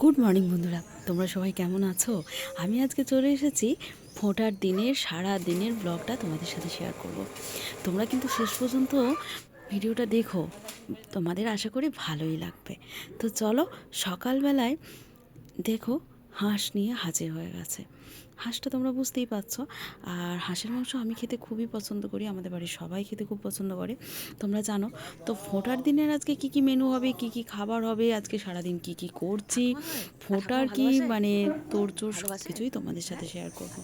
Good morning বন্ধুরা। তোমরা সবাই কেমন আছো? আমি আজকে চলে এসেছি ফোটার দিনের, সারা দিনের ব্লগটা তোমাদের সাথে শেয়ার করব। তোমরা কিন্তু শেষ পর্যন্ত ভিডিওটা দেখো। তোমাদের আশা করি ভালোই লাগবে। তো চলো সকালবেলায় দেখো হাঁস নিয়ে হাজির হয়ে গেছে। হাঁসটা তোমরা বুঝতেই পারছ। আর হাঁসের মাংস আমি খেতে খুবই পছন্দ করি আমাদের বাড়ির সবাই খেতে খুব পছন্দ করে। তোমরা জানো তো ফোটার দিনের আজকে কি কি মেনু হবে কি কি খাবার হবে আজকে সারাদিন কি কি করছি ফোটার কি মানে তোড়জোড় সব কিছুই তোমাদের সাথে শেয়ার করব।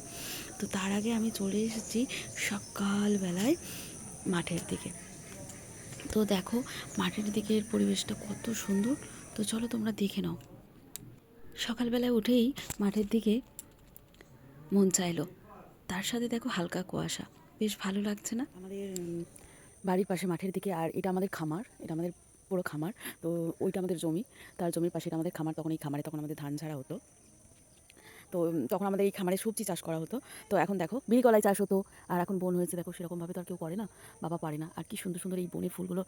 তো তার আগে আমি চলে এসেছি সকালবেলায় মাঠের দিকে। তো দেখো মাঠের দিকের পরিবেশটা কত সুন্দর। তো চলো তোমরা দেখে নাও। সকালবেলায় উঠেই মাঠের দিকে মন চাইলো। তার সাথে দেখো হালকা কুয়াশা। বেশ ভালো লাগছে না? আমাদের বাড়ির পাশে মাঠের দিকে, আর এটা আমাদের খামার, এটা আমাদের পুরো খামার। তো ওইটা আমাদের জমি। তার জমির পাশে আমাদের খামার, তখন এই খামারে তখন আমাদের ধান ছাড়া হতো। তো তখন আমাদের এই খামারে সবজি চাষ করা হতো। তো এখন দেখো বিড়িকলাই চাষ হতো। আর এখন বন হয়েছে, দেখো সেরকমভাবে তো আর কেউ করে না, বাবা পারে না। আর কি সুন্দর সুন্দর এই বনের ফুলগুলো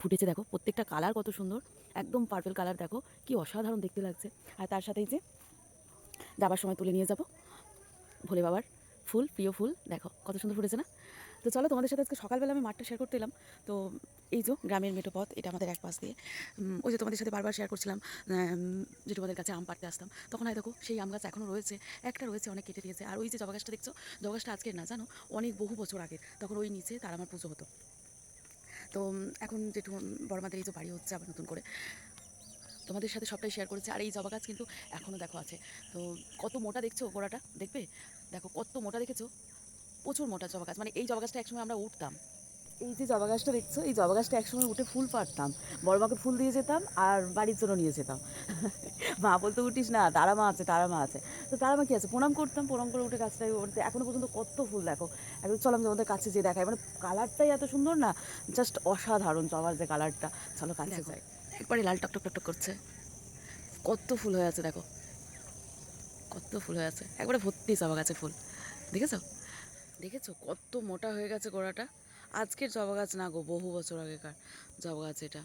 ফুটেছে, দেখো। প্রত্যেকটা কালার কত সুন্দর। একদম পার্পেল কালার, দেখো। কি অসাধারণ দেখতে লাগছে। আর তার সাথেই যে, যাবার সময় তুলে নিয়ে যাব। ভোলে বাবার ফুল, প্রিয় ফুল, দেখো কত সুন্দর ফুটেছে না? তো চলো তোমাদের সাথে আজকে সকালবেলা আমি মাঠটা শেয়ার করতে এলাম। তো এই যে গ্রামের মেঠো পথ, এটা আমাদের এক পাশ দিয়ে। ওই যে তোমাদের সাথে বারবার শেয়ার করছিলাম যে তোমাদের কাছে আম পাড়তে আসতাম। তখন হয় দেখো সেই আম গাছ এখনও রয়েছে, একটা রয়েছে, অনেক কেটে দিয়েছে। আর ওই যে জবা গাছটা দেখছ, জবা গাছটা আজকের না জানো, অনেক বহু বছর আগে তখন ওই নিচে তার আমার পুজো হতো। তো এখন যেটু বড় মাদের এই যে বাড়ি হচ্ছে আবার নতুন করে। তোমাদের সাথে সবটাই শেয়ার করেছি। আর এই জবা গাছ কিন্তু এখনও দেখো আছে। তো কত মোটা দেখছ গোড়াটা? দেখবে? দেখো কত মোটা দেখেছ? প্রচুর মোটা জবা গাছ। মানে এই জবা গাছটা একসময় আমরা উঠতাম। এই যে জবা গাছটা দেখছ এই জবা গাছটা একসময় উঠে ফুল পাড়তাম। বড় মাকে ফুল দিয়ে যেতাম আর বাড়ির জন্য নিয়ে যেতাম। মা বলতে উঠিস না তারা মা আছে তারা মা আছে। তো তারা মা কি আছে? প্রণাম করতাম প্রণাম করে উঠে গাছটাই উঠতে। এখনও পর্যন্ত কত ফুল দেখো। একদম চলো আমি তোমাদের কাছে যে দেখাই। মানে কালারটাই এত সুন্দর না জাস্ট অসাধারণ জবার যে কালারটা চলো কাছে যাই। একবারে লাল টক টক টক করছে। কত ফুল হয়ে আছে দেখো। কত ফুল হয়ে আছে। একবারে ভর্তি জবা গাছে ফুল। দেখেছ? দেখেছ? কত মোটা হয়ে গেছে গোড়াটা। আজকের জবা গাছ না গো, বহু বছর আগেকার জবা গাছ এটা।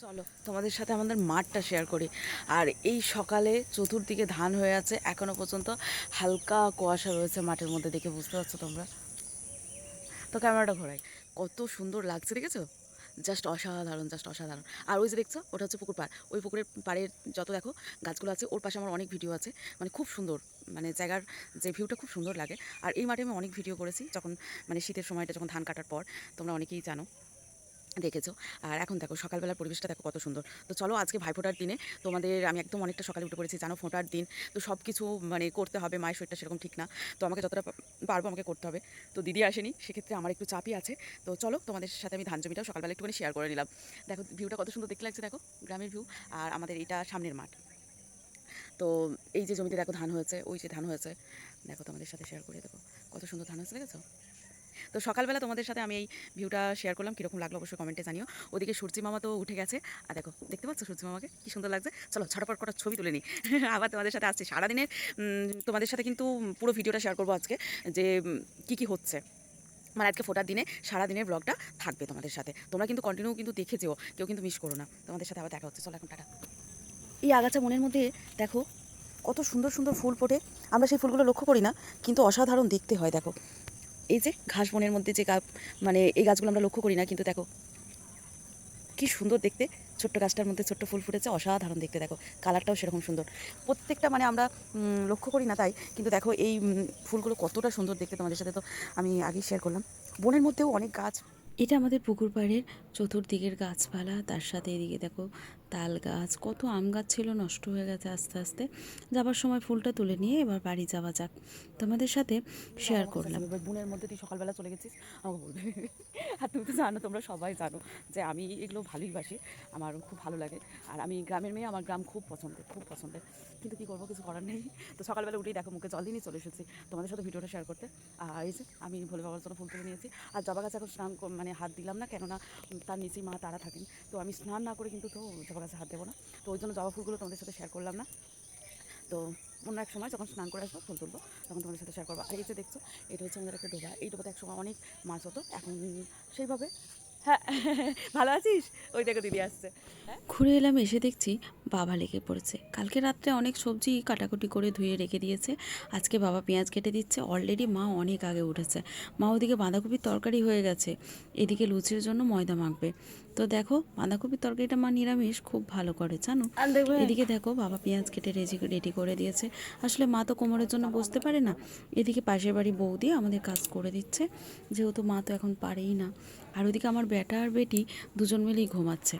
চলো, তোমাদের সাথে আমাদের মাঠটা শেয়ার করি। আর এই সকালে চতুর্দিকে ধান হয়ে আছে, এখনও পর্যন্ত হালকা কুয়াশা রয়েছে মাঠের মধ্যে দেখে বুঝতে পারছ তোমরা। তো ক্যামেরাটা ঘোরাই। কত সুন্দর লাগছে, দেখেছ? জাস্ট অসাধারণ জাস্ট অসাধারণ। আর ওই যে দেখছ, ওটা হচ্ছে পুকুর পাড়। ওই পুকুরের পাড়ের যত দেখো গাছগুলো আছে, ওর পাশে আমার অনেক ভিডিও আছে। মানে খুব সুন্দর মানে জায়গার যে ভিউটা খুব সুন্দর লাগে। আর এই মাঠে আমি অনেক ভিডিও করেছি যখন মানে শীতের সময়টা যখন ধান কাটার পর, তোমরা অনেকেই জানো। দেখেছ। আর এখন দেখো, সকালবেলার পরিবেশটা দেখো কত সুন্দর। তো চলো আজকে ভাইফোঁটার দিনে তোমাদের, আমি একদম অনেকটা সকালে উঠে পড়েছি, জানো ফোঁটার দিন। তো সব কিছু মানে করতে হবে, মায়ের শরীরটা সেরকম ঠিক না। তো আমাকে যতটা পারব আমাকে করতে হবে। তো দিদি আসেনি, সেক্ষেত্রে আমার একটু চাপই আছে। তো চলো তোমাদের সাথে আমি ধান জমিটাও সকালবেলা একটুখানি শেয়ার করে নিলাম। দেখো ভিউটা কত সুন্দর দেখতে লাগছে দেখো, গ্রামের ভিউ আর আমাদের এটা সামনের মাঠ। তো এই যে জমিতে দেখো ধান হয়েছে, ওই যে ধান হয়েছে। দেখো তোমাদের সাথে শেয়ার করে দেখো কত সুন্দর ধান হয়েছে দেখেছ? তো সকালবেলা তোমাদের সাথে আমি এই ভিউটা শেয়ার করলাম, কীরকম লাগল অবশ্যই কমেন্টে জানিও। ওদিকে সূর্যি মামা তো উঠে গেছে। আর দেখো, দেখতে পাচ্ছ সূর্যি মামাকে? কি সুন্দর লাগছে। চলো ছটাপট কটা ছবি তুলে নিই। আবার তোমাদের সাথে আসছি। সারাদিনের তোমাদের সাথে কিন্তু পুরো ভিডিওটা শেয়ার করব আজকে, যে কি কি হচ্ছে। মানে আজকে ফোটার দিনে সারা দিনের ব্লগটা থাকবে তোমাদের সাথে। তোমরা কিন্তু কন্টিনিউ কিন্তু দেখে যেও, কেউ কিন্তু মিস করো না। তোমাদের সাথে আবার দেখা হচ্ছে। চলো এখন, টাটা। এই আগাছা মনের মধ্যে, দেখো, কত সুন্দর সুন্দর ফুল ফোটে। আমরা সেই ফুলগুলো লক্ষ্য করি না, কিন্তু অসাধারণ দেখতে হয়, দেখো। এই যে ঘাস বনের মধ্যে যে মানে এই গাছগুলো আমরা লক্ষ্য করি না, কিন্তু দেখো, কি সুন্দর দেখতে। ছোট্ট গাছটার মধ্যে ছোট্ট ফুল ফুটেছে, অসাধারণ দেখতে, দেখো। কালারটাও সেরকম সুন্দর। প্রত্যেকটা মানে আমরা লক্ষ্য করি না তাই, কিন্তু দেখো এই ফুলগুলো কতটা সুন্দর দেখতে তোমাদের সাথে তো আমি আগেই শেয়ার করলাম। বনের মধ্যেও অনেক গাছ। এটা আমাদের পুকুর পাড়ের চতুর্দিকের গাছপালা, তার সাথে এদিকে দেখো তাল গাছ কত আম গাছ ছিল নষ্ট হয়ে গেছে আস্তে আস্তে। যাবার সময় ফুলটা তুলে নিয়ে এবার বাড়ি যাওয়া যাক। তোমাদের সাথে শেয়ার করলাম। বনের মধ্যে তুই সকালবেলা চলে গেছিস? আর তুমি তো জানো, তোমরা সবাই জানো যে আমি এগুলো ভালোই বাসি, আমার খুব ভালো লাগে। আর আমি গ্রামের মেয়ে, আমার গ্রাম খুব পছন্দের খুব পছন্দের। কিন্তু কী করব, কিছু করার নেই। তো সকালবেলা উঠেই দেখো, মুখে জল দিয়ে চলে এসেছি। তোমাদের সাথে ভিডিওটা শেয়ার করতে। আর এই যে, আমি ভোলে বাবার জন্য ফুল তুলে নিয়েছি। আর জবা গাছ এখন স্নান মানে হাত দিলাম না, কেননা তার নিচেই মা তারা থাকেন। তো আমি স্নান না করে কিন্তু তো জবা গাছে হাত দেবো না। তো ওই জন্য জবা ফুলগুলো তোমাদের সাথে শেয়ার করলাম না। তো অন্য এক সময় যখন স্নান করে আসব, ফুল তুলবো, তখন তোমাদের সাথে শেয়ার করব। আর এই যে দেখছ, এটা হচ্ছে আমাদের একটা ডোবা। এই ডোবাতে এক সময় অনেক মাছ হতো। এখন সেইভাবে হ্যাঁ ভালো আছিস? ওই দেখো দিদি আসছে। ঘুরে এলাম, এসে দেখছি বাবা লেগে পড়েছে। কালকে রাত্রে অনেক সবজি কাটাকুটি করে ধুয়ে রেখে দিয়েছে। আজকে বাবা পেঁয়াজ কেটে দিচ্ছে। অলরেডি মা অনেক আগে উঠেছে। মা ওদিকে বাঁধাকপির তরকারি হয়ে গেছে। এদিকে লুচির জন্য ময়দা মাখবে। তো দেখো বাঁধাকপির তরকারিটা মা নিরামিষ খুব ভালো করে জানো? এদিকে দেখো বাবা পেঁয়াজ কেটে রেজি রেডি করে দিয়েছে। আসলে মা তো কোমরের জন্য বসতে পারে না। এদিকে পাশের বাড়ি বৌদি আমাদের কাজ করে দিচ্ছে। যেহেতু মা তো এখন পারেই না। আর ওদিকে আমার বেটা আর বেটি দুজন মিলেই ঘুমাচ্ছে।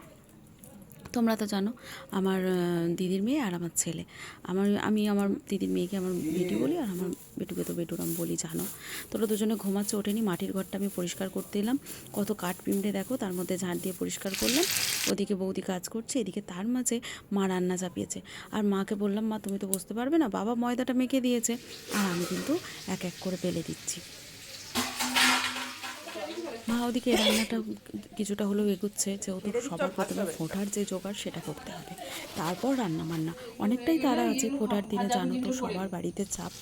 তোমরা তো জানো, আমার দিদির মেয়ে আর আমার ছেলে। আমার, আমি আমার দিদির মেয়েকে আমার বেটি বলি আর আমার বেটুকে তো বেটুরাম বলি, জানো। তোরা দুজনে ঘুমাচ্ছে, ওঠেনি, মাটির ঘরটা আমি পরিষ্কার করতে এলাম। কত কাঠ পিমড়ে দেখো, তার মধ্যে ঝাড় দিয়ে পরিষ্কার করলাম। ওদিকে বৌদি কাজ করছে, এদিকে তার মাঝে মা রান্না চাপিয়েছে। আর মাকে বললাম, মা, তুমি তো বসতে পারবে না, বাবা ময়দাটা মেখে দিয়েছে। আর আমি কিন্তু এক এক করে পেলে দিচ্ছি। মা ওদিকে রান্নাটা কিছুটা হলেও এগুচ্ছে যেহেতু সবার প্রথমে ফোটার যে জোগাড় সেটা করতে হবে। তারপর রান্না বান্না অনেকটাই তারা আছে ফোটার দিনে জানো তো সবার বাড়িতে চাপ।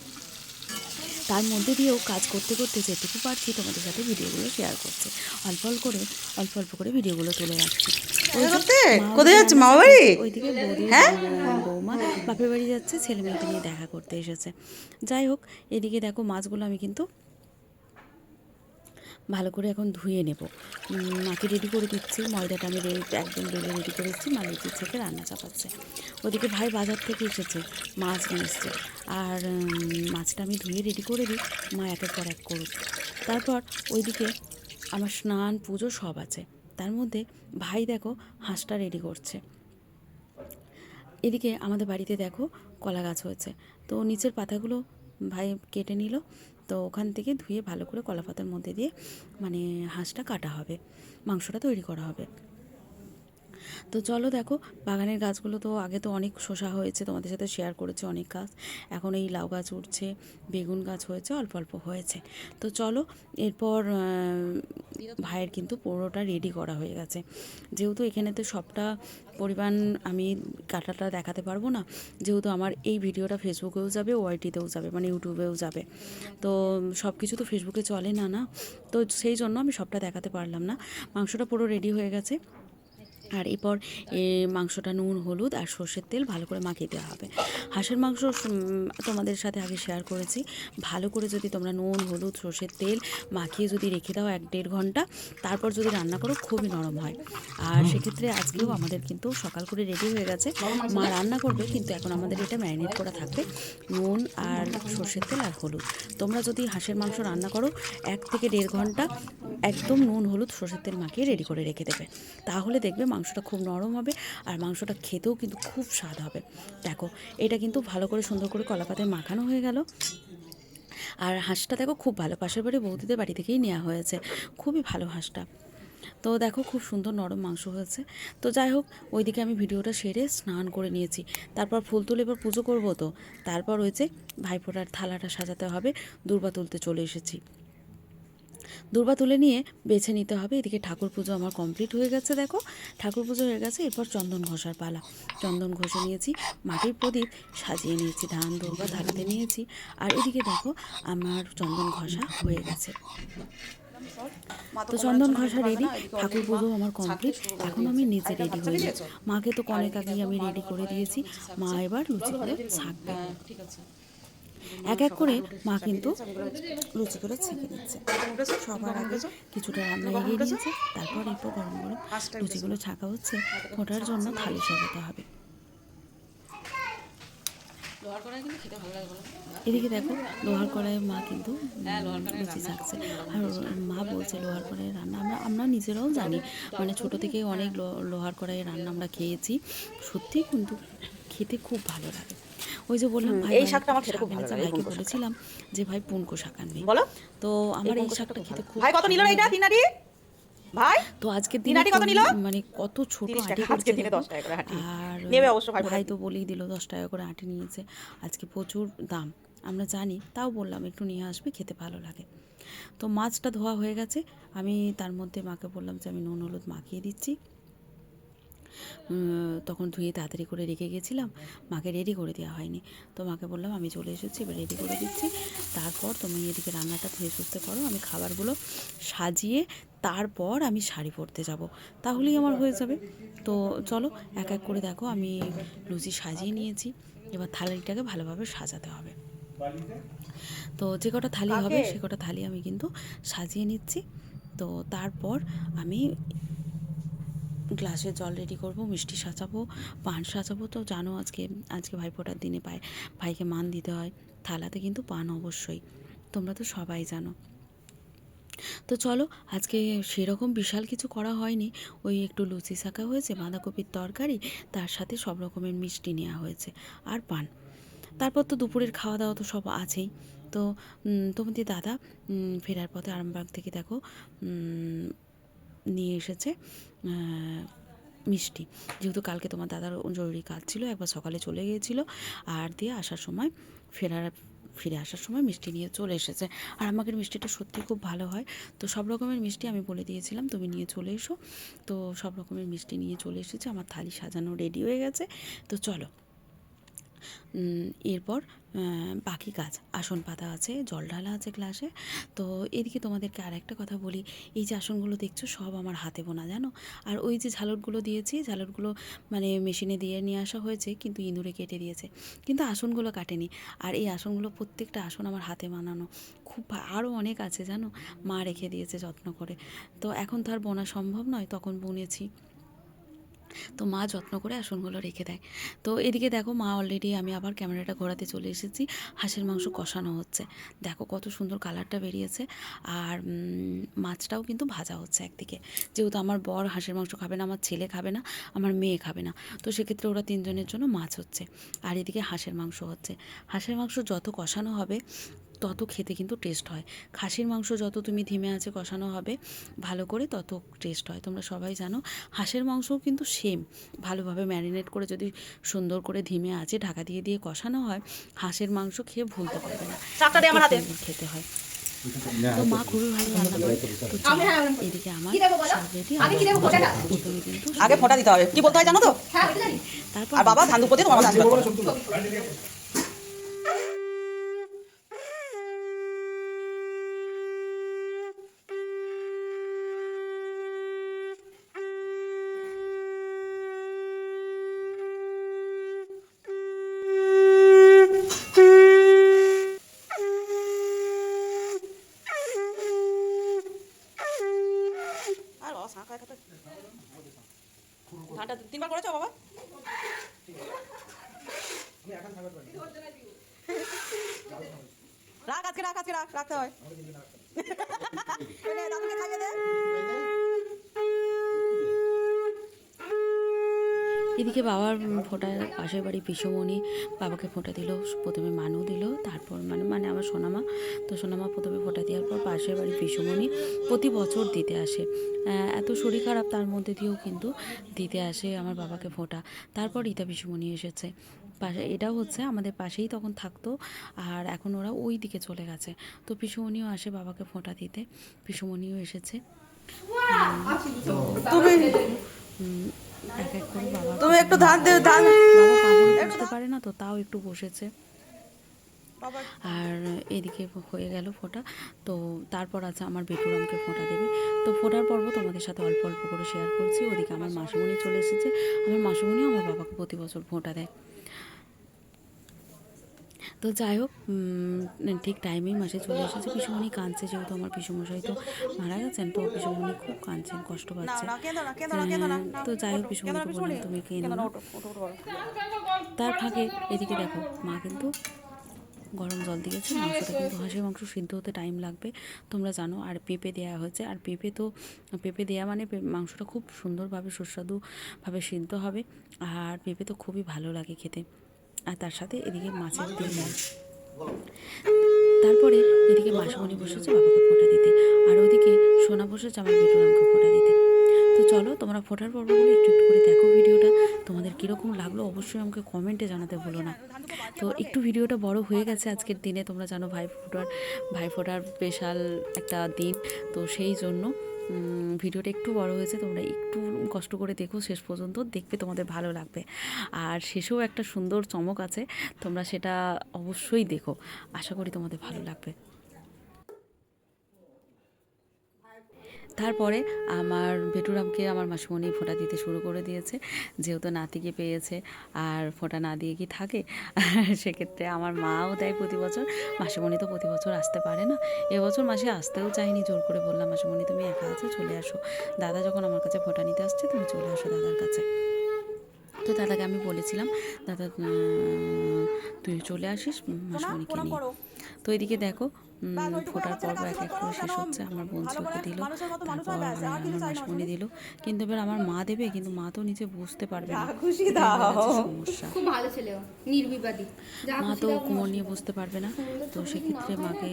তার মধ্যে দিয়েও কাজ করতে করতে যেটুকু পারছি তোমাদের সাথে ভিডিওগুলো শেয়ার করছে। অল্প অল্প করে অল্প অল্প করে ভিডিওগুলো তুলে রাখছি। কোথায় যাচ্ছে? মামার বাড়ি? ওইদিকে বৌদি বৌমা বাপের বাড়ি যাচ্ছে ছেলে মেয়েকে নিয়ে দেখা করতে এসেছে। যাই হোক এদিকে দেখো মাছগুলো আমি কিন্তু ভালো করে এখন ধুয়ে নেব। মাকে রেডি করে দিচ্ছি। ময়দাটা আমি একদম বেলে রেডি করে দিচ্ছি মা লুচি থেকে রান্না চাপাচ্ছে। ওদিকে ভাই বাজার থেকে এসেছে, মাছ নিয়ে এসছে। আর মাছটা আমি ধুয়ে রেডি করে দিই। মা একের পর এক করুক। তারপর ওইদিকে আমার স্নান, পুজো সব আছে। তার মধ্যে ভাই দেখো হাঁসটা রেডি করছে। এদিকে আমাদের বাড়িতে দেখো কলা গাছ হয়েছে। তো নিচের পাতাগুলো ভাই কেটে নিল। তো ওখান থেকে ধুয়ে ভালো করে কলাপাতার মধ্যে দিয়ে মানে হাঁসটা কাটা হবে, মাংসটা তৈরি করা হবে। তো চলো দেখো, বাগানের গাছগুলো তো আগে তো অনেক শসা হয়েছে, তোমাদের সাথে শেয়ার করেছি অনেক গাছ। এখন এই লাউ গাছ উঠছে, বেগুন গাছ হয়েছে, অল্প অল্প হয়েছে। তো চলো, এরপর ভাইয়ের কিন্তু পুরোটা রেডি করা হয়ে গেছে। যেহেতু এখানে তো সবটা পরিমাণ আমি কাটাটা দেখাতে পারব না, যেহেতু আমার এই ভিডিওটা ফেসবুকেও যাবে ওয়াইটিতেও যাবে মানে ইউটিউবেও যাবে। তো সব কিছু তো ফেসবুকে চলে না না? তো সেই জন্য আমি সবটা দেখাতে পারলাম না। মাংসটা পুরো রেডি হয়ে গেছে। আর এরপর মাংসটা নুন, হলুদ আর সর্ষের তেল ভালো করে মাখিয়ে দেওয়া হবে। হাঁসের মাংস তোমাদের সাথে আগে শেয়ার করেছি। ভালো করে যদি তোমরা নুন, হলুদ, সর্ষের তেল মাখিয়ে যদি রেখে দাও এক দেড় ঘণ্টা, তারপর যদি রান্না করো খুবই নরম হয়। আর সেক্ষেত্রে আজকেও আমাদের কিন্তু সকাল করে রেডি হয়ে গেছে। মা রান্না করবে, কিন্তু এখন আমাদের এটা ম্যারিনেট করা থাকবে। নুন আর সর্ষের তেল আর হলুদ। তোমরা যদি হাঁসের মাংস রান্না করো এক থেকে দেড় ঘণ্টা, একদম নুন, হলুদ, সর্ষের তেল মাখিয়ে রেডি করে রেখে দেবে। তাহলে দেখবে মাংসটা খুব নরম হবে আর মাংসটা খেতেও কিন্তু খুব স্বাদ হবে। দেখো, এটা কিন্তু ভালো করে সুন্দর করে কলাপাতায় মাখানো হয়ে গেল। আর হাঁসটা দেখো খুব ভালো, পাশের বাড়ি বৌদিদের বাড়ি থেকেই নেওয়া হয়েছে। খুবই ভালো হাঁসটা। তো দেখো খুব সুন্দর নরম মাংস হয়েছে। তো যাই হোক, ওইদিকে আমি ভিডিওটা সেরে স্নান করে নিয়েছি। তারপর ফুল তুলে এবার পুজো করব তো। তারপর হয়েছে ভাইফোঁটার থালাটা সাজাতে হবে, দুর্বা তুলতে চলে এসেছি। দুর্বা তুলে নিয়ে বেছে নিতে হবে। এদিকে ঠাকুর পুজো আমার কমপ্লিট হয়ে গেছে, দেখো। ঠাকুর পুজো হয়ে গেছে, এরপর চন্দন ঘষার পালা। চন্দন ঘষে নিয়েছি, মাটির প্রদীপ সাজিয়ে নিয়েছি, ধান, দুর্বা থালাতে নিয়েছি। আর এদিকে দেখো, আমার চন্দন ঘষা হয়ে গেছে। তো চন্দন ঘষা রেডি ঠাকুর পুজো আমার কমপ্লিট এখন আমি নিজে রেডি হয়ে মাকে তো অনেক আগেই আমি রেডি করে দিয়েছি। মা এবার লুচি করে ছাকবে। এক এক করে মা কিন্তু লুচি করে ছেঁকে দিচ্ছে সবার আগে কিছুটা রান্না এগিয়ে নিয়েছে, তারপর এরপর গরম গরম লুচিগুলো ছাকা হচ্ছে, ফোটার জন্য থালি সাজাতে হবে। এদিকে দেখো, লোহার কড়াইয়ে মা কিন্তু লুচি ছাকছে। আর মা বলছে, লোহার কড়াইয়ে রান্না আমরা আমরা নিজেরাও জানি। মানে ছোট থেকে অনেক লোহার কড়াইয়ে রান্না আমরা খেয়েছি। সত্যি কিন্তু খেতে খুব ভালো লাগে। ওই যে বললাম ভাই এই শাকটা আমার খেতে খুব ভালো লাগে, ভাইকে বলেছিলাম যে ভাই পুনকো শাক আনবি। বলো তো আমার এই শাকটা খেতে খুব ভাই কত নিল এটা। তিনারি? ভাই তো আজকের দিনে তিনাটি কত নিল? মানে কত ছোট 30 আটি আজকের দিনে 10 টাকা করে আটি। আর নেবে অবশ্য ভাই ভাই তো বলেই দিল দশ টাকা করে আটি নিয়েছে। আজকে প্রচুর দাম আমরা জানি তাও বললাম একটু নিয়ে আসবে খেতে ভালো লাগে। তো মাছটা ধোয়া হয়ে গেছে আমি তার মধ্যে মাকে বললাম যে আমি নুন হলুদ মাখিয়ে দিচ্ছি। তখন ধুয়ে তাড়াতাড়ি করে রেখে গেছিলাম। মাকে রেডি করে দেওয়া হয়নি। তো মাকে বললাম আমি চলে এসেছি এবার রেডি করে দিচ্ছি। তারপর তুমি এদিকে রান্নাটা ধুয়ে সুস্থে করো। আমি খাবারগুলো সাজিয়ে তারপর আমি শাড়ি পরতে যাব। তাহলেই আমার হয়ে যাবে। তো চলো এক এক করে দেখো আমি লুচি সাজিয়ে নিয়েছি। এবার থালিটাকে ভালোভাবে সাজাতে হবে। তো যে কটা থালি হবে সে কটা থালি আমি কিন্তু সাজিয়ে নিচ্ছি। তো তারপর আমি গ্লাসে জল রেডি করব, মিষ্টি সাজাবো, পান সাজাবো। তো জানো আজকে আজকে ভাইফোঁটার দিনে পায়, ভাইকে মান দিতে হয়, থালাতে কিন্তু পান অবশ্যই। তোমরা তো সবাই জানো। তো চলো, আজকে সেরকম বিশাল কিছু করা হয়নি। ওই একটু লুচি শাঁকা হয়েছে, বাঁধাকপির তরকারি, তার সাথে সব রকমের মিষ্টি নেওয়া হয়েছে, আর পান। তারপর তো দুপুরের খাওয়া দাওয়া তো সব আছেই। তো তোমাদের দাদা ফেরার পথে আরামবাগ থেকে দেখো নিয়ে এসেছে মিষ্টি। যেহেতু কালকে তোমার দাদার জরুরি কাজ ছিল, একবার সকালে চলে গিয়েছিল। আর দিয়ে আসার সময় ফেরার, ফিরে আসার সময় মিষ্টি নিয়ে চলে এসেছে। আর আমাকে মিষ্টিটা সত্যি খুব ভালো হয়। তো সব রকমের মিষ্টি আমি বলে দিয়েছিলাম, তুমি নিয়ে চলে এসো। তো সব রকমের মিষ্টি নিয়ে চলে এসেছে, আমার থালি সাজানো রেডি হয়ে গেছে। তো চলো এরপর বাকি কাজ, আসন পাতা আছে, জল ঢালা আছে গ্লাসে তো এদিকে তোমাদেরকে আর একটা কথা বলি, এই যে আসনগুলো দেখছ, সব আমার হাতে বোনা, জানো? আর ওই যে ঝালরগুলো দিয়েছি, ঝালরগুলো মানে মেশিনে দিয়ে নিয়ে আসা হয়েছে, কিন্তু ইঁদুরে কেটে দিয়েছে। কিন্তু আসনগুলো কাটেনি। আর এই আসনগুলো প্রত্যেকটা আসন আমার হাতে বানানো। খুব আরও অনেক আছে, জানো? মা রেখে দিয়েছে যত্ন করে। তো এখন তো আর বোনা সম্ভব নয়, তখন বুনেছি। তো মা যত্ন করে আসনগুলো রেখে দেয়। তো এদিকে দেখো মা অলরেডি আমি আবার ক্যামেরাটা ঘোরাতে চলে এসেছি। হাঁসের মাংস কষানো হচ্ছে। দেখো কত সুন্দর কালারটা বেরিয়েছে। আর মাছটাও কিন্তু ভাজা হচ্ছে একদিকে। যেহেতু আমার বর হাঁসের মাংস খাবে না, আমার ছেলে খাবে না, আমার মেয়ে খাবে না। তো সেক্ষেত্রে ওরা তিনজনের জন্য মাছ হচ্ছে। আর এদিকে হাঁসের মাংস হচ্ছে। হাঁসের মাংস যত কষানো হবে তত খেতে কিন্তু টেস্ট হয়। খাসির মাংস যত তুমি ধিমে আছে কষানো হবে ভালো করে তত টেস্ট হয়। তোমরা সবাই জানো হাঁসের মাংসও কিন্তু সেম ভালোভাবে ম্যারিনেট করে যদি সুন্দর করে ধিমে আছে ঢাকা দিয়ে দিয়ে কষানো হয় হাঁসের মাংস খেয়ে ভুলতে পারবে না। খেতে হয়। তো মা খুবই ভালো রান্না করে। তো এদিকে আমার কিন্তু আগে ফোঁটা দিতে হবে। কি বলতে হয় জানো তো? হ্যাঁ তারপর বাবা ধান দুপতি তোমার কাছে আশীর্বাদ করবে। আর বাবা শাঁখ খায় খাতে। ধানটা তিনবার করেছ বাবা রাখ আজকে রাখ আজকে রাখ রাখতে হয়। এদিকে বাবার ফোঁটা পাশের বাড়ি পিসুমণি বাবাকে ফোঁটা দিল, প্রথমে মানু দিল, তারপর মানে মানে আমার সোনামা। তো সোনামা প্রথমে ফোঁটা দেওয়ার পর পাশের বাড়ি পিসুমণি প্রতি বছর দিতে আসে। এত শরীর খারাপ তার মধ্যে দিয়েও কিন্তু দিতে আসে আমার বাবাকে ফোঁটা। তারপর রীতা পিসুমণি এসেছে। পাশে এটাও হচ্ছে আমাদের পাশেই তখন থাকতো। আর এখন ওরা ওই দিকে চলে গেছে। তো পিসুমণিও আসে বাবাকে ফোঁটা দিতে। পিসুমণিও এসেছে। তুমি এক এক করে বাবা তুমি একটু ধান দেবে ধান বাবা পাবনে পারে না তো তাও একটু বসেছে। আর এদিকে হয়ে গেল ফোঁটা। তো তারপর আছে আমার বেটুরামকে ফোঁটা দেবে। তো ফোঁটার পর্ব তোমাদের সাথে অল্প অল্প করে শেয়ার করছি। ওদিকে আমার মাসুমণি চলে এসেছে। আমার মাসুমণিও আমার বাবাকে প্রতি বছর ফোঁটা দেয়। তো যাই হোক ঠিক টাইমেই মাসে চলে এসেছে। পিসুমণি কাঁদছে যেহেতু আমার পিসুমশাই তো মারা গেছেন। তো পিসুমণি খুব কাঁদছেন কষ্ট পাচ্ছে। তো যাই হোক পিসুমণিকে বললাম তুমি কেঁদো না ওঠো ওঠো ওঠো বলো। তার ফাঁকে এদিকে দেখো মা কিন্তু গরম জল দিয়েছে মাংসটা কিন্তু হাঁসের মাংস সিদ্ধ হতে টাইম লাগবে। তোমরা জানো আর পেঁপে দেওয়া হয়েছে। আর পেঁপে তো পেঁপে দেওয়া মানে মাংসটা খুব সুন্দরভাবে সুস্বাদুভাবে সিদ্ধ হবে। আর পেঁপে তো খুবই ভালো লাগে খেতে। আর তার সাথে এদিকে মাছের তেল তারপরে এদিকে মাসমণি বসেছে বাবাকে ফোঁটা দিতে। আর ওদিকে সোনা বসেছে আমার বেটুরামকে ফোটা দিতে। তো চলো, তোমরা ফোটার পর্বগুলো একটু একটু করে দেখো ভিডিওটা। তোমাদের কীরকম লাগল অবশ্যই আমাকে কমেন্টে জানাতে ভুলো না। তো একটু ভিডিওটা বড় হয়ে গেছে আজকের দিনে, তোমরা জানো ভাই ফোটার ভাই ফোটার স্পেশাল একটা দিন। তো সেই জন্য ভিডিওটা একটু বড় হয়েছে, তোমরা একটু কষ্ট করে দেখো, শেষ পর্যন্ত দেখবে তোমাদের ভালো লাগবে। আর শেষেও একটা সুন্দর চমক আছে, তোমরা সেটা অবশ্যই দেখো। আশা করি তোমাদের ভালো লাগবে। তারপরে আমার বেটুরামকে আমার মাসিমণি ফোঁটা দিতে শুরু করে দিয়েছে যেহেতু নাতিকে পেয়েছে আর ফোঁটা না দিয়ে কি থাকে? সেক্ষেত্রে আমার মাও দেয় প্রতি বছর মাসিমণি তো প্রতি বছর আসতে পারে না। এবছর মাসে আসতেও চাইনি জোর করে বললাম মাসিমণি তুমি একা আছো চলে আসো। দাদা যখন আমার কাছে ফোঁটা নিতে আসছে তুমি চলে আসো দাদার কাছে। তো দাদাকে আমি বলেছিলাম দাদা তুই চলে আসিস মাসিমণিকে নিয়ে। তো এদিকে দেখো ফোটার পর্ব এক এক করে শেষ হচ্ছে আমার বোন চোখে দিল। তারপর আমার মাসমণি দিল কিন্তু এবার আমার মা দেবে কিন্তু মা তো নিচে বুঝতে পারবে না। সমস্যা। খুব ভালো ছেলে নির্বিবাদী। মা তো কোমর নিয়ে বুঝতে পারবে না। তো সেক্ষেত্রে মাকে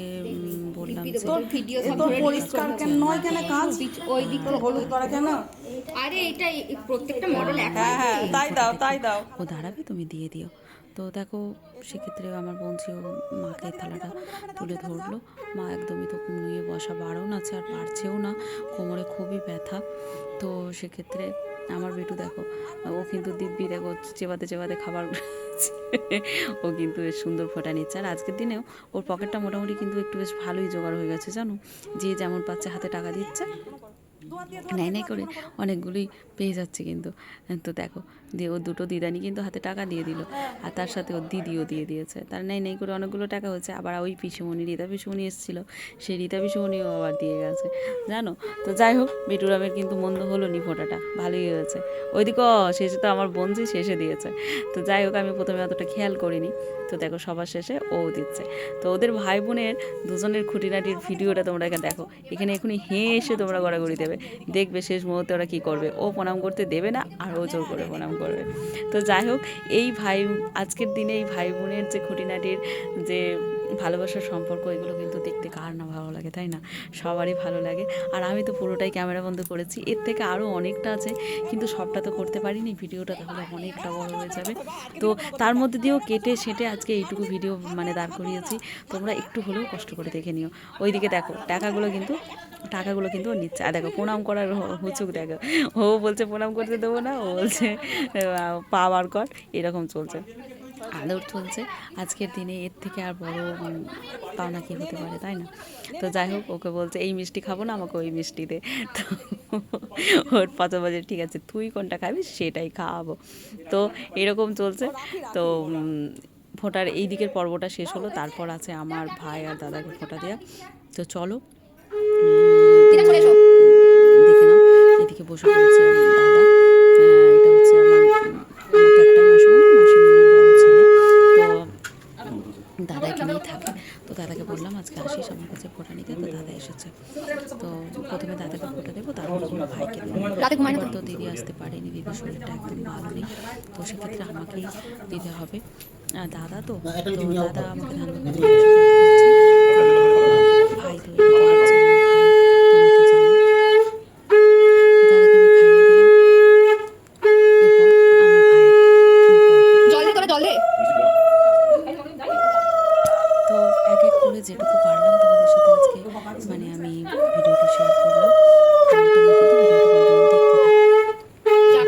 বললাম যে তোর ভিডিও তোর পরিষ্কার কেন? নয় কেন? কাজ ওই দিক হলুদ করা কেন? আরে এটা প্রত্যেকটা মডেল এক হ্যাঁ হ্যাঁ তাই দাও তাই দাও। ও দাঁড়াবে তুমি দিয়ে দিও। তো দেখো, সেক্ষেত্রে আমার ছিল মাকে থালাটা তুলে ধরলো। মা একদমই তো নুয়ে বসা বারণ আছে, আর পারছেও না। কোমরে খুবই ব্যথা। তো সেক্ষেত্রে আমার বেটু দেখো, ও কিন্তু দিব্যি দেখো, চেবাতে চেবাতে খাবার। ও কিন্তু বেশ সুন্দর ফোটা নিচ্ছে। আর আজকের দিনেও ওর পকেটটা মোটামুটি কিন্তু একটু বেশ ভালোই জোগাড় হয়ে গেছে, জানো? যে যেমন পাচ্ছে হাতে টাকা দিচ্ছে নেয় নেয় করে অনেকগুলোই পেয়ে যাচ্ছে কিন্তু। তো দেখো দিয়ে ও দুটো দিদানি কিন্তু হাতে টাকা দিয়ে দিল। আর তার সাথে ওর দিদিও দিয়ে দিয়েছে। তার নেই নেই করে অনেকগুলো টাকা হচ্ছে আবার ওই পিসুমণি রীতা পিসুমণি এসেছিল। সেই রীতা পিসুমণিও আবার দিয়ে গেছে। জানো? তো যাই হোক বেটুরামের কিন্তু মন্দ হলো নি ফোটাটা। ভালোই হয়েছে। ওইদিকে শেষে তো আমার বোন যে শেষে দিয়েছে। তো যাই হোক আমি প্রথমে অতটা খেয়াল করিনি। তো দেখো সবার শেষে ও দিচ্ছে। তো ওদের ভাই বোনের দুজনের খুঁটিনাটির ভিডিওটা তোমরা এখানে দেখো। এখানে এখনই হেসে তোমরা গড়াগড়ি দেবে। দেখবে শেষ মুহূর্তে ওরা কী করবে। ও প্রণাম করতে দেবে না, আর ও জোর করে প্রণাম করবে। তো যাই হোক, এই ভাই, আজকের দিনে এই ভাই বোনের যে খুঁটিনাটির যে ভালোবাসার সম্পর্ক, এগুলো কিন্তু দেখতে কার না ভালো লাগে, তাই না? সবারই ভালো লাগে। আর আমি তো পুরোটাই ক্যামেরা বন্ধ করেছি। এর থেকে আরও অনেকটা আছে, কিন্তু সবটা তো করতে পারিনি। ভিডিওটা তাহলে অনেকটা বড় হয়ে যাবে। তো তার মধ্যে দিয়েও কেটে সেটে আজকে এইটুকু ভিডিও মানে দাঁড় করিয়েছি। তোমরা একটু হলেও কষ্ট করে দেখে নিও। ওইদিকে দেখো, টাকাগুলো কিন্তু টাকাগুলো কিন্তু ও নিচ্ছে। আর দেখো প্রণাম করার হুচুক দেখো। ও বলছে প্রণাম করতে দেবো না। ও বলছে আহ, পা বার কর। এরকম চলছে। আদর চলছে। আজকের দিনে এর থেকে আর বড় পাওনা কি হতে পারে তাই না? তো যাই হোক ওকে বলছে এই মিষ্টি খাব না আমাকে ওই মিষ্টি দে। তো ওর পাশাপাশি ঠিক আছে তুই কোনটা খাবি? সেটাই খাওয়াবো তো এরকম চলছে। তো ফোটার এই দিকের পর্বটা শেষ হলো। তারপর আছে আমার ভাই আর দাদাকে ফোটা দেওয়া তো চলো। দেখে নাও এদিকে বসে পড়েছে দাদা। এটা হচ্ছে আমার আমার তো একটাই মাসিমণি মাসিমণির বড় ছেলে। তো দাদা এখানেই থাকে। তো দাদাকে বললাম আজকে আসিস আমার কাছে ফোটা নিতে। তো দাদা এসেছে। তো প্রথমে দাদাকে ফোটা দেবো তারপর আমার ভাইকে দেবো। তো? দিদি আসতে পারেনি দিদির শরীরটা একদম ভালো নেই। তো সেক্ষেত্রে আমাকেই দিতে হবে। দাদা তো তো দাদা আমাকে ধান করতে ভাই তো এটা তো হচ্ছে আমার ভাই তোমরা তো জানো এরপর আমার ভাইয়ের পর্ব। জল দে তোরা জল দে তো এক এক করে যেটুকু পারলাম তোমাদের সাথে আজকে মানে আমি ভিডিওটা শেয়ার করলাম তো তোমরা কিন্তু ভিডিওটা কন্টিনিউ দেখতে থাকো যাক।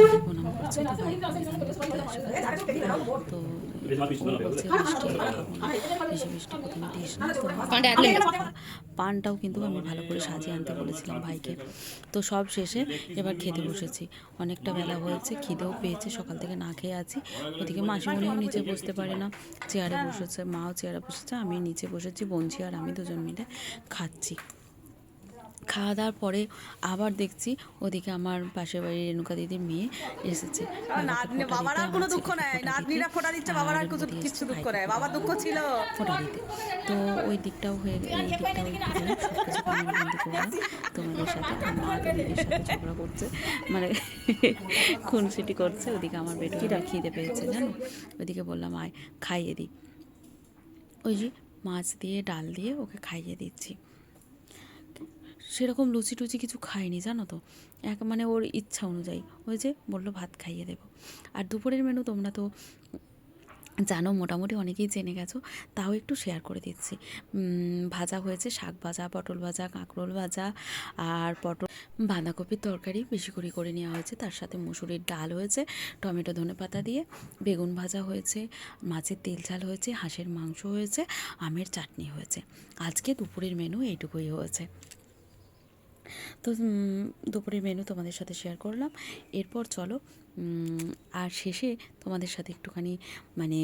দেখো ভাই প্রণাম করছে তো ভাই ধান করতে আসবে তো ও বলছে মিষ্টি খাব না পানটাও কিন্তু আমি ভালো করে সাজিয়ে আনতে বলেছিলাম ভাইকে। তো সব শেষে এবার খেতে বসেছি। অনেকটা বেলা হয়েছে, খিদেও পেয়েছে, সকাল থেকে না খেয়ে আছি। ওদিকে মাসিমণিও নিচে বসতে পারে না, চেয়ারে বসেছে, মাও চেয়ারে বসেছে আমি নিচে বসেছি বঞ্চি আর আমি দুজন মিলে খাচ্ছি। খাওয়া দাওয়ার পরে আবার দেখছি ওদিকে আমার পাশের বাড়ির রেণুকা দিদির মেয়ে এসেছে। নাতনি বাবার আর কোনো দুঃখ নাই ফোঁটা নাতনিরা ফোটা দিচ্ছে বাবার আর আর কিছু কিছু দুঃখ নাই বাবার দুঃখ ছিল। ফোটা দিতে। তো ওই দিকটাও হয়ে গেল দিকটাও তোমাদের সাথে ঝগড়া করছে। মানে খুনসিটি করছে ওদিকে আমার বেটিরা খিদে পেয়েছে জানো? ওইদিকে বললাম আয় খাইয়ে দিই। ওই যে মাছ দিয়ে ডাল দিয়ে ওকে খাইয়ে দিচ্ছি। সেরকম লুচি টুচি কিছু খায়নি জানো তো? এক মানে ওর ইচ্ছা অনুযায়ী। ওই যে বলল, ভাত খাইয়ে দেবো। আর দুপুরের মেনু তোমরা তো জানো, মোটামুটি অনেকেই জেনে গেছো, তাও একটু শেয়ার করে দিচ্ছি। ভাজা হয়েছে শাক ভাজা, পটল ভাজা, কাঁকরোল ভাজা আর পটল, বাঁধাকপির তরকারি বেশি করে করে নেওয়া হয়েছে। তার সাথে মুসুরির ডাল হয়েছে, টমেটো ধনে পাতা দিয়ে। বেগুন ভাজা হয়েছে, মাছের তেল ঝাল হয়েছে, হাঁসের মাংস হয়েছে, আমের চাটনি হয়েছে। আজকে দুপুরের মেনু এইটুকুই হয়েছে। তো দুপুরের মেনু তোমাদের সাথে শেয়ার করলাম। এরপর চলো আর শেষে তোমাদের সাথে একটুখানি মানে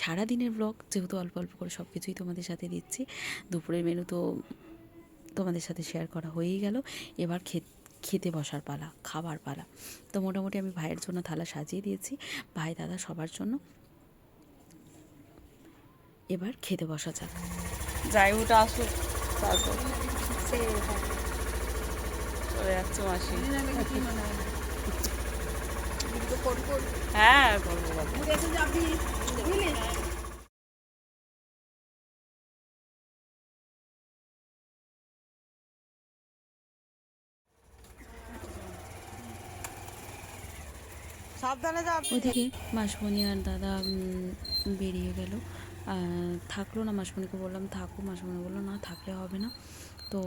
সারা দিনের ব্লগ যেহেতু অল্প অল্প করে সব কিছুই তোমাদের সাথে দিচ্ছি দুপুরের মেনু তো তোমাদের সাথে শেয়ার করা হয়েই গেল। এবার খে খেতে বসার পালা খাবার পালা। তো মোটামুটি আমি ভাইয়ের জন্য থালা সাজিয়ে দিয়েছি ভাই দাদা সবার জন্য। এবার খেতে বসা যাক। যাই ওটা আসুক তারপর। চলে যাচ্ছে মাসি। হ্যাঁ করব ওইদিকে মাসমণি আর দাদা বেরিয়ে গেল। থাকল না মাসমণিকে বললাম থাকো। মাসমণি বলল না থাকলে হবে না। তো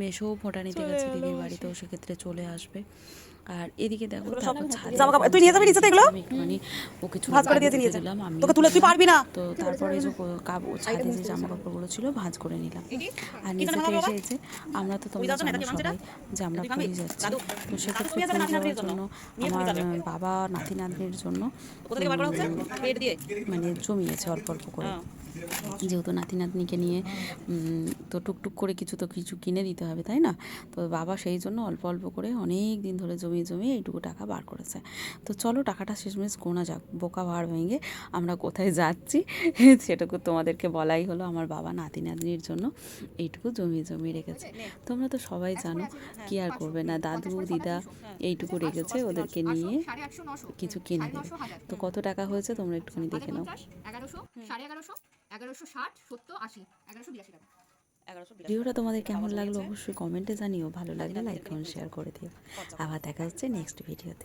মেশো ফোঁটা নিতে গেছে দিদির বাড়িতেও তো সেক্ষেত্রে চলে আসবে। আর এদিকে দেখো জামা কাপড়- তুই নিয়ে যাবি নিচেতে এগুলো? একটুখানি ওকে চুল ভাঁজ করে কাটিয়ে নিয়ে দিলাম আমি তোকে তুলে তুই পারবি না। তো তারপরে যে কাপড় ছাদে যে জামা কাপড়গুলো ছিল ভাঁজ করে নিলাম। আর নিচে এসে এসে আমরা তো তোমরা সবাই যে আমরা পুরী যাচ্ছি। তো সেক্ষেত্রে পুরী যাওয়ার জন্য? আমার বাবা নাতি নাতনির জন্য পেট দিয়ে? মানে জমিয়েছে অল্প অল্প করে। যেহেতু নাতি নাতনিকে নিয়ে তো টুকটুক করে কিছু তো কিছু কিনে দিতে হবে তাই না? তো বাবা সেই জন্য অল্প অল্প করে অনেক দিন ধরে জমিয়ে জমিয়ে এইটুকু টাকা বার করেছে। তো চলো টাকাটা শেষমেশ গোনা যাক, বোকা ভাড় ভেঙে আমরা কোথায় যাচ্ছি? সেটুকু তোমাদেরকে বলাই হলো আমার বাবা নাতি নাতনির জন্য এইটুকু জমিয়ে জমিয়ে রেখেছে। তোমরা তো সবাই জানো কি আর করবে না, দাদু, দিদা এইটুকু রেখেছে ওদেরকে নিয়ে কিছু কিনে দেবে। তো কত টাকা হয়েছে তোমরা একটুখানি দেখে নাও। এগারোশো, সাড়ে এগারোশো এগারোশো ষাট, সত্তর, আশি, এগারোশো বিরাশি টাকা। ভিডিওটা তোমাদের কেমন লাগল অবশ্যই কমেন্টে জানিও ভালো লাগলে লাইক কমেন্ট শেয়ার করে দিও। আবার দেখা হচ্ছে নেক্সট ভিডিওতে